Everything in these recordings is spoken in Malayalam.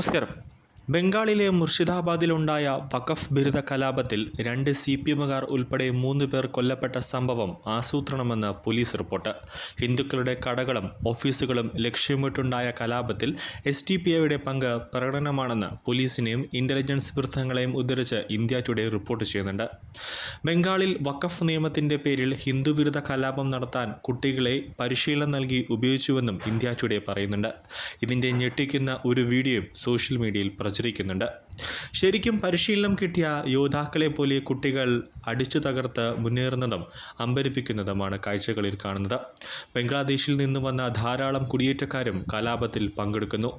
నమస్కారం. ബംഗാളിലെ മുർഷിദാബാദിലുണ്ടായ വഖഫ് ബിരുദ കലാപത്തിൽ രണ്ട് സി പി എമ്മുകാർ ഉൾപ്പെടെ മൂന്ന് പേർ കൊല്ലപ്പെട്ട സംഭവം ആസൂത്രണമെന്ന് പോലീസ് റിപ്പോർട്ട്. ഹിന്ദുക്കളുടെ കടകളും ഓഫീസുകളും ലക്ഷ്യമിട്ടുണ്ടായ കലാപത്തിൽ എസ് ടി പി ഐയുടെ പങ്ക് പ്രകടനമാണെന്ന് പോലീസിനെയും ഇന്റലിജൻസ് വൃത്തങ്ങളെയും ഉദ്ധരിച്ച് ഇന്ത്യ ടുഡേ റിപ്പോർട്ട് ചെയ്യുന്നുണ്ട്. ബംഗാളിൽ വഖഫ് നിയമത്തിന്റെ പേരിൽ ഹിന്ദുവിരുദ്ധ കലാപം നടത്താൻ കുട്ടികളെ പരിശീലനം നൽകി ഉപയോഗിച്ചുവെന്നും ഇന്ത്യ ടുഡേ പറയുന്നുണ്ട്. ഇതിന്റെ ഞെട്ടിക്കുന്ന ഒരു വീഡിയോയും സോഷ്യൽ മീഡിയയിൽ പ്രചരിക്കുന്നുണ്ട് ശരിക്കും പരിശീലനം കിട്ടിയ യോദ്ധാക്കളെ പോലെ കുട്ടികൾ അടിച്ചു തകർത്ത് മുന്നേറുന്നതും അമ്പരിപ്പിക്കുന്നതുമാണ് കാഴ്ചകളിൽ കാണുന്നത്. ബംഗ്ലാദേശിൽ നിന്ന് വന്ന ധാരാളം കുടിയേറ്റക്കാരും കലാപത്തിൽ പങ്കെടുക്കുന്നു.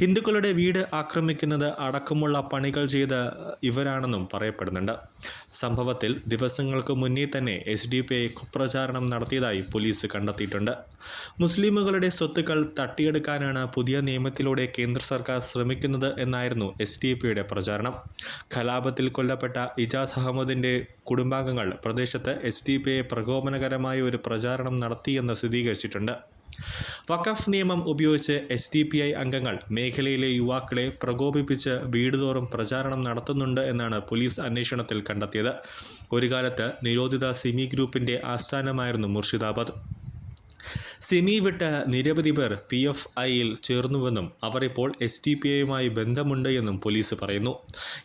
ഹിന്ദുക്കളുടെ വീട് ആക്രമിക്കുന്നത് അടക്കമുള്ള പണികൾ ചെയ്ത ഇവരാണെന്നും പറയപ്പെടുന്നുണ്ട്. സംഭവത്തിൽ ദിവസങ്ങൾക്ക് മുന്നേ തന്നെ എസ് ഡി പി ഐ കുപ്രചാരണം നടത്തിയതായി പോലീസ് കണ്ടെത്തിയിട്ടുണ്ട്. മുസ്ലിമുകളുടെ സ്വത്തുക്കൾ തട്ടിയെടുക്കാനാണ് പുതിയ നിയമത്തിലൂടെ കേന്ദ്ര സർക്കാർ ശ്രമിക്കുന്നത് എന്നായിരുന്നു എസ് ഡി പിയുടെ പ്രചാരണം. കലാപത്തിൽ കൊല്ലപ്പെട്ട ഇജാസ് അഹമ്മദിന്റെ കുടുംബാംഗങ്ങൾ പ്രദേശത്ത് എസ് ഡി പി ഐ പ്രകോപനകരമായ ഒരു പ്രചാരണം നടത്തിയെന്ന് സ്ഥിരീകരിച്ചിട്ടുണ്ട്. വഖഫ് നിയമം ഉപയോഗിച്ച് എസ് ഡി പി ഐ അംഗങ്ങൾ മേഖലയിലെ യുവാക്കളെ പ്രകോപിപ്പിച്ച് വീടുതോറും പ്രചാരണം നടത്തുന്നുണ്ട് എന്നാണ് പോലീസ് അന്വേഷണത്തിൽ കണ്ടെത്തിയത്. ഒരു കാലത്ത് നിരോധിത സിമി ഗ്രൂപ്പിന്റെ ആസ്ഥാനമായിരുന്നു മുർഷിദാബാദ്. സിമി വിട്ട നിരവധി പേർ പി എഫ് ഐയിൽ ചേർന്നുവെന്നും അവർ ഇപ്പോൾ എസ് ടി പി ഐയുമായി ബന്ധമുണ്ട് എന്നും പോലീസ് പറയുന്നു.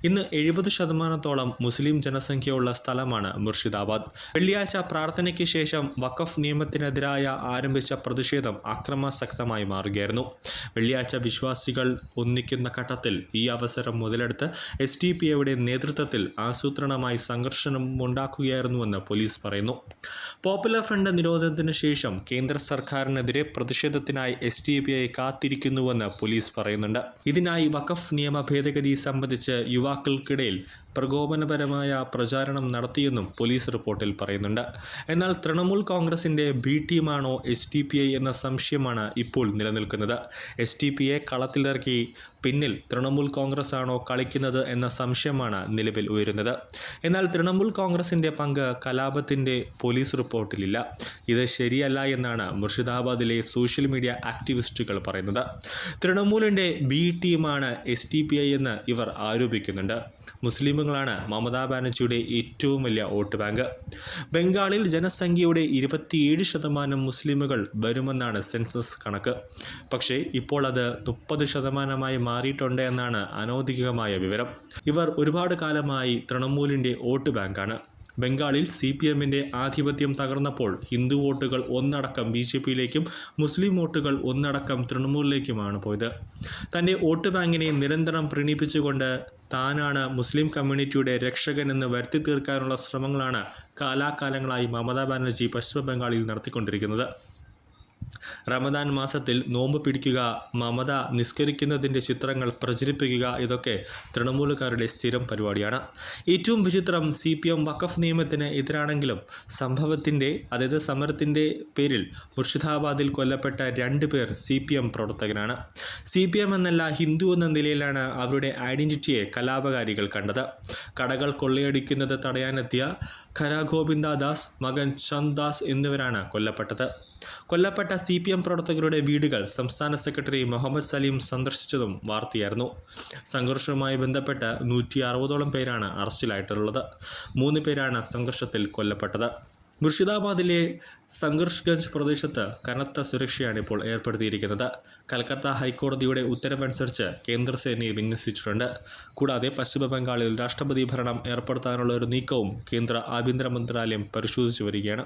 ഇന്ന് എഴുപത് ശതമാനത്തോളം മുസ്ലിം ജനസംഖ്യയുള്ള സ്ഥലമാണ് മുർഷിദാബാദ്. വെള്ളിയാഴ്ച പ്രാർത്ഥനയ്ക്ക് ശേഷം വഖഫ് നിയമത്തിനെതിരായ ആരംഭിച്ച പ്രതിഷേധം അക്രമാസക്തമായി മാറുകയായിരുന്നു. വെള്ളിയാഴ്ച വിശ്വാസികൾ ഒന്നിക്കുന്ന ഘട്ടത്തിൽ ഈ അവസരം മുതലെടുത്ത് എസ് ടി പി ഐയുടെ നേതൃത്വത്തിൽ ആസൂത്രണമായി സംഘർഷം ഉണ്ടാക്കുകയായിരുന്നുവെന്ന് പോലീസ് പറയുന്നു. പോപ്പുലർ ഫ്രണ്ട് നിരോധനത്തിന് ശേഷം കേന്ദ്ര സർക്കാരിനെതിരെ പ്രതിഷേധത്തിനായി എസ് ഡി പി ഐ കാത്തിരിക്കുന്നുവെന്ന് പോലീസ് പറയുന്നുണ്ട്. ഇതിനായി വഖഫ് നിയമ ഭേദഗതി സംബന്ധിച്ച് യുവാക്കൾക്കിടയിൽ പ്രകോപനപരമായ പ്രചാരണം നടത്തിയെന്നും പോലീസ് റിപ്പോർട്ടിൽ പറയുന്നുണ്ട്. എന്നാൽ തൃണമൂൽ കോൺഗ്രസിന്റെ ബി ടീമാണോ എസ് ടി പി ഐ എന്ന സംശയമാണ് ഇപ്പോൾ നിലനിൽക്കുന്നത്. എസ് ടി പി ഐ കളത്തിലിറക്കി പിന്നിൽ തൃണമൂൽ കോൺഗ്രസ് ആണോ കളിക്കുന്നത് എന്ന സംശയമാണ് നിലവിൽ ഉയരുന്നത്. എന്നാൽ തൃണമൂൽ കോൺഗ്രസിന്റെ പങ്ക് കലാപത്തിന്റെ പോലീസ് റിപ്പോർട്ടിലില്ല. ഇത് ശരിയല്ല എന്നാണ് മുർഷിദാബാദിലെ സോഷ്യൽ മീഡിയ ആക്ടിവിസ്റ്റുകൾ പറയുന്നത്. തൃണമൂലിന്റെ ബി ടീമാണ് എസ് ടി പി ഐ എന്ന് ഇവർ ആരോപിക്കുന്നുണ്ട്. മുസ്ലിമുകളാണ് മമതാ ബാനർജിയുടെ ഏറ്റവും വലിയ വോട്ട് ബാങ്ക്. ബംഗാളിൽ ജനസംഖ്യയുടെ ഇരുപത്തിയേഴ് ശതമാനം മുസ്ലിമുകൾ വരുമെന്നാണ് സെൻസസ് കണക്ക്. പക്ഷേ ഇപ്പോൾ അത് മുപ്പത് ശതമാനമായി മാറിയിട്ടുണ്ട് എന്നാണ് അനൗദ്യോഗികമായ വിവരം. ഇവർ ഒരുപാട് കാലമായി തൃണമൂലിന്റെ വോട്ട് ബാങ്കാണ്. ബംഗാളിൽ സി പി എമ്മിന്റെ ആധിപത്യം തകർന്നപ്പോൾ ഹിന്ദു വോട്ടുകൾ ഒന്നടക്കം ബി ജെ പിയിലേക്കും മുസ്ലിം വോട്ടുകൾ ഒന്നടക്കം തൃണമൂലിലേക്കുമാണ് പോയത്. തന്റെ വോട്ട് ബാങ്കിനെ നിരന്തരം പ്രീണിപ്പിച്ചുകൊണ്ട് താനാണ് മുസ്ലിം കമ്മ്യൂണിറ്റിയുടെ രക്ഷകൻ എന്ന് വരുത്തി തീർക്കാനുള്ള ശ്രമങ്ങളാണ് കാലാകാലങ്ങളായി മമതാ ബാനർജി പശ്ചിമ ബംഗാളിൽ നടത്തിക്കൊണ്ടിരിക്കുന്നത്. റമദാൻ മാസത്തിൽ നോമ്പ് പിടിക്കുക മമത നിസ്കരിക്കുന്നതിന്റെ ചിത്രങ്ങൾ പ്രചരിപ്പിക്കുക ഇതൊക്കെ തൃണമൂലുകാരുടെ സ്ഥിരം പരിപാടിയാണ്. ഏറ്റവും വിചിത്രം സി പി എം വഖഫ് നിയമത്തിന് എതിരാണെങ്കിലും സംഭവത്തിന്റെ അതായത് സമരത്തിന്റെ പേരിൽ മുർഷിദാബാദിൽ കൊല്ലപ്പെട്ട രണ്ട് പേർ സി പി എം പ്രവർത്തകനാണ്. സി പി എം എന്നല്ല ഹിന്ദു എന്ന നിലയിലാണ് അവരുടെ ഐഡന്റിറ്റിയെ കലാപകാരികൾ കണ്ടത്. കടകൾ കൊള്ളയടിക്കുന്നത് തടയാനെത്തിയ ഖരാഗോവിന്ദ ദാസ് മകൻ ചന്ദ് ദാസ് എന്നിവരാണ് കൊല്ലപ്പെട്ടത്. കൊല്ലപ്പെട്ട സി പി എം പ്രവർത്തകരുടെ വീടുകൾ സംസ്ഥാന സെക്രട്ടറി മുഹമ്മദ് സലീം സന്ദർശിച്ചതും വാർത്തയായിരുന്നു. സംഘർഷവുമായി ബന്ധപ്പെട്ട് നൂറ്റി അറുപതോളം പേരാണ് അറസ്റ്റിലായിട്ടുള്ളത്. മൂന്ന് പേരാണ് സംഘർഷത്തിൽ കൊല്ലപ്പെട്ടത്. മുർഷിദാബാദിലെ സംഘർഷ്ഗഞ്ച് പ്രദേശത്ത് കനത്ത സുരക്ഷയാണ് ഇപ്പോൾ ഏർപ്പെടുത്തിയിരിക്കുന്നത്. കൽക്കത്ത ഹൈക്കോടതിയുടെ ഉത്തരവനുസരിച്ച് കേന്ദ്രസേനയെ വിന്യസിച്ചിട്ടുണ്ട്. കൂടാതെ പശ്ചിമ ബംഗാളിൽ രാഷ്ട്രപതി ഭരണം ഏർപ്പെടുത്താനുള്ള ഒരു നീക്കവും കേന്ദ്ര ആഭ്യന്തര മന്ത്രാലയം പരിശോധിച്ചു വരികയാണ്.